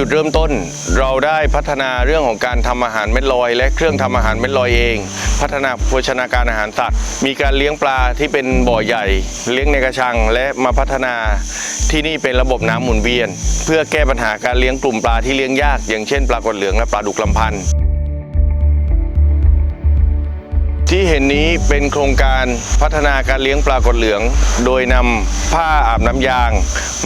จุดเริ่มต้น เราได้พัฒนาเรื่องของการทำอาหารเม็ดลอย และเครื่องทำอาหารเม็ดลอยเอง พัฒนาโภชนาการอาหารสัตว์ มีการเลี้ยงปลาที่เป็นบ่อใหญ่ เลี้ยงในกระชัง และมาพัฒนาที่นี่เป็นระบบน้ำหมุนเวียน เพื่อแก้ปัญหาการเลี้ยงกลุ่มปลาที่เลี้ยงยาก อย่างเช่นปลากดเหลืองและปลาดุกลำพันธ์ ที่เห็นนี้เป็นโครงการพัฒนาการเลี้ยงปลากดเหลือง โดยนำผ้าอาบน้ำยาง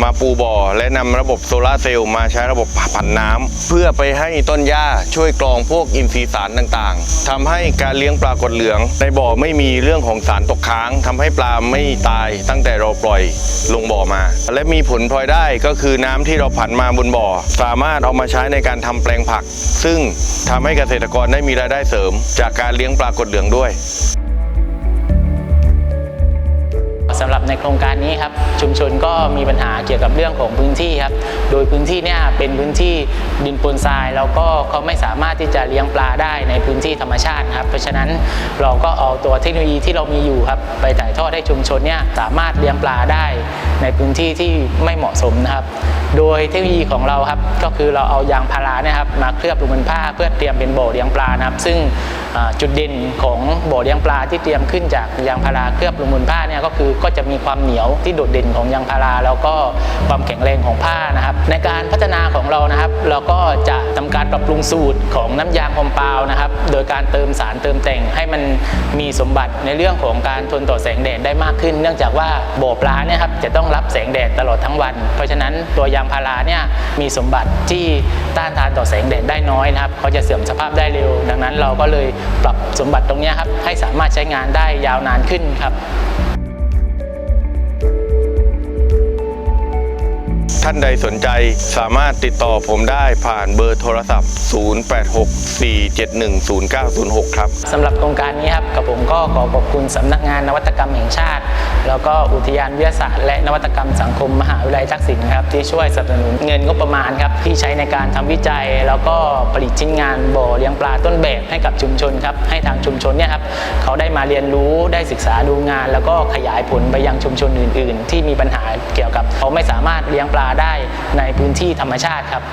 มาปูบ่อ และนำระบบโซลาร์เซลล์มาใช้ระบบผันน้ำเพื่อไปให้ต้นหญ้าช่วยกรองพวกอินทรีย์สารต่างๆทำให้การเลี้ยงปลากดเหลือง ในบ่อไม่มีเรื่องของสารตกค้างทำให้ปลาไม่ตายตั้งแต่เราปล่อยลงบ่อมา และมีผลพลอยได้ก็คือน้ำที่เราผันมาบนบ่อ สามารถเอามาใช้ในการทำแปลงผัก ซึ่งทำให้เกษตรกรได้มีรายได้เสริม จากการเลี้ยงปลากดเหลืองด้วยสำหรับในโครงการนี้ครับชุมชนก็มีปัญหาเกี่ยวกับเรื่องของพื้นที่ครับโดยพื้นที่เนี่ยเป็นพื้นที่ดินปนทรายแล้วก็เขาไม่สามารถที่จะเลี้ยงปลาได้ในพื้นที่ธรรมชาติครับเพราะฉะนั้นเราก็เอาตัวเทคโนโลยีที่เรามีอยู่ครับไปถ่ายทอดให้ชุมชนเนี่ยสามารถเลี้ยงปลาได้ ในพื้นที่ที่ไม่เหมาะสมนะครับ โดยเทคโนโลยีของเราครับก็คือเราเอายางพาราเนี่ยครับมาเคลือบลงบนผ้าเพื่อเตรียมเป็นบ่อเลี้ยงปลานะครับ ซึ่งจุดเด่นของบ่อเลี้ยงปลาที่เตรียมขึ้นจากยางพาราเคลือบลงบนผ้าเนี่ยก็คือก็จะมีความเหนียวที่โดดเด่นของยางพารา แล้วก็ความแข็งแรงของผ้านะครับ ในการพัฒนาของเรานะครับ เราก็จะทำการปรับปรุงสูตรของน้ำยางคอมเปาวนะครับ โดยการเติมสารเติมแต่งให้มันมีสมบัติในเรื่องของการทนต่อแสงแดดได้มากขึ้น เนื่องจากว่าบ่อปลาเนี่ยครับจะต้องรับแสงแดดตลอดทั้งวัน เพราะฉะนั้นตัวยางพาราเนี่ยมีสมบัติที่ต้านทานต่อแสงแดดได้น้อยนะครับเขาจะเสื่อมสภาพได้เร็ว ดังนั้นเราก็เลยปรับสมบัติตรงเนี้ยครับให้สามารถใช้งานได้ยาวนานขึ้นครับท่านใดสนใจสามารถติดต่อผมได้ผ่านเบอร์โทรศัพท์ 0864710906 ครับสำหรับโครงการนี้ครับกับผมก็ขอขอบคุณสำนักงานนวัตกรรมแห่งชาติ แล้วก็อุทยานวิทยาศาสตร์และนวัตกรรมสังคมมหาวิทยาลัยทักษิณครับที่ช่วยสนับสนุนเงินงบประมาณครับที่ใช้ในการทำวิจัย แล้วก็ผลิตชิ้นงานบ่อเลี้ยงปลาต้นแบบให้กับชุมชนครับให้ทางชุมชนเนี่ยครับเขาได้มาเรียนรู้ได้ศึกษาดูงาน แล้วก็ขยายผลไปยังชุมชนอื่น ๆ ที่มีปัญหาเกี่ยวกับ เขาไม่สามารถเลี้ยงปลาได้ในพื้นที่ธรรมชาติครับ